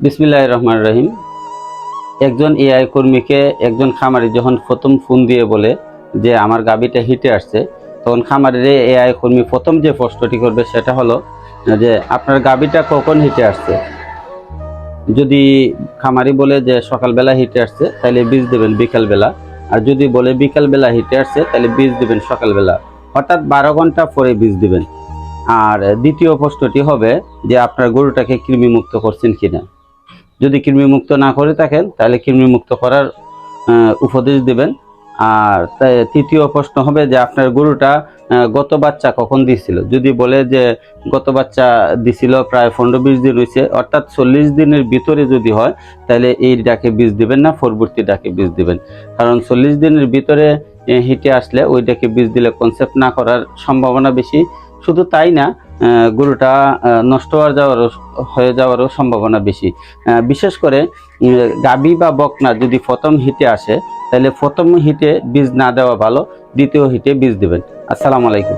বিসমিল্লাহ রহমান রহিম। একজন এআই কর্মীকে একজন খামারি যখন প্রথম ফোন দিয়ে বলে যে আমার গাবিটা হিটে আসছে, তখন খামারের এআই কর্মী প্রথম যে প্রশ্নটি করবে সেটা হলো যে, আপনার গাবিটা কখন হিটে আসছে? যদি খামারি বলে যে, সকালবেলা হিটে আসছে তাহলে বীজ দেবেন বিকালবেলা। আর যদি বলে বিকালবেলা হিটে আসছে, তাহলে বীজ দেবেন সকালবেলা। হঠাৎ বারো ঘণ্টা পরে বীজ দিবেন। আর দ্বিতীয় প্রশ্নটি হবে যে, আপনার গরুটাকে কৃমিমুক্ত করছেন কিনা? যদি কৃমিমুক্ত না করে থাকেন, তাহলে কৃমিমুক্ত করার উপদেশ দিবেন। আর তৃতীয় প্রশ্ন হবে যে আপনার গরুটা গত বাচ্চা কখন দিছিল? যদি বলে যে গত বাচ্চা দিছিল প্রায় পনেরো বিশ দিন হয়েছে অর্থাৎ চল্লিশ দিনের ভিতরে যদি হয়, তাহলে এই ডাকে বীজ দিবেন না, পরবর্তী ডাকে বীজ দিবেন। কারণ চল্লিশ দিনের ভিতরে হিটে আসলে ওই ডাকে বীজ দিলে কনসেপ্ট না করার সম্ভাবনা বেশি। শুধু তাই না গরুটা নষ্ট হওয়ার যাওয়ারও হয়ে যাওয়ারও সম্ভাবনা বেশি। বিশেষ করে গাবি বা বকনা যদি প্রথম হিটে আসে, তাহলে প্রথম হিটে বীজ না দেওয়া ভালো, দ্বিতীয় হিটে বীজ দেবেন। আসসালামু আলাইকুম।